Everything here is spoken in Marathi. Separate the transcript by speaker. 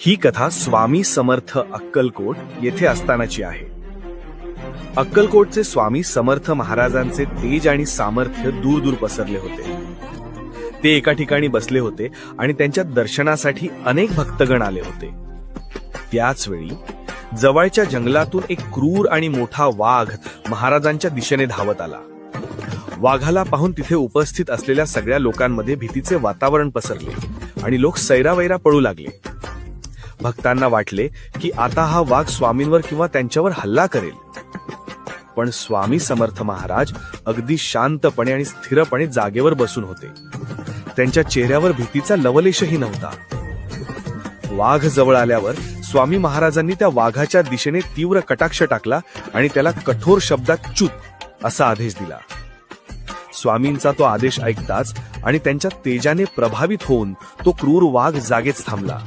Speaker 1: ही कथा स्वामी समर्थ अक्कलकोट येथे असतानाची आहे. अक्कलकोटचे स्वामी समर्थ महाराजांचे तेज आणि सामर्थ्य दूर दूर पसरले होते. ते एका ठिकाणी बसले होते आणि त्यांच्या दर्शनासाठी अनेक भक्तगण आले होते. त्याच वेळी जवळच्या जंगलातून एक क्रूर आणि मोठा वाघ महाराजांच्या दिशेने धावत आला. वाघाला पाहून तिथे उपस्थित असलेल्या सगळ्या लोकांमध्ये भीतीचे वातावरण पसरले आणि लोक सैरावैरा पळू लागले. भक्तांना वाटले की आता हा वाघ स्वामींवर किंवा त्यांच्यावर हल्ला करेल. पण स्वामी समर्थ महाराज अगदी शांतपणे आणि स्थिरपणे जागेवर बसून होते. त्यांच्या चेहऱ्यावर भीतीचा लवलेशही नव्हता. वाघ जवळ आल्यावर स्वामी महाराजांनी त्या वाघाच्या दिशेने तीव्र कटाक्ष टाकला आणि त्याला कठोर शब्दात चूप असा आदेश दिला. स्वामींचा तो आदेश ऐकताच आणि त्यांच्या तेजाने प्रभावित होऊन तो क्रूर वाघ जागेच थांबला.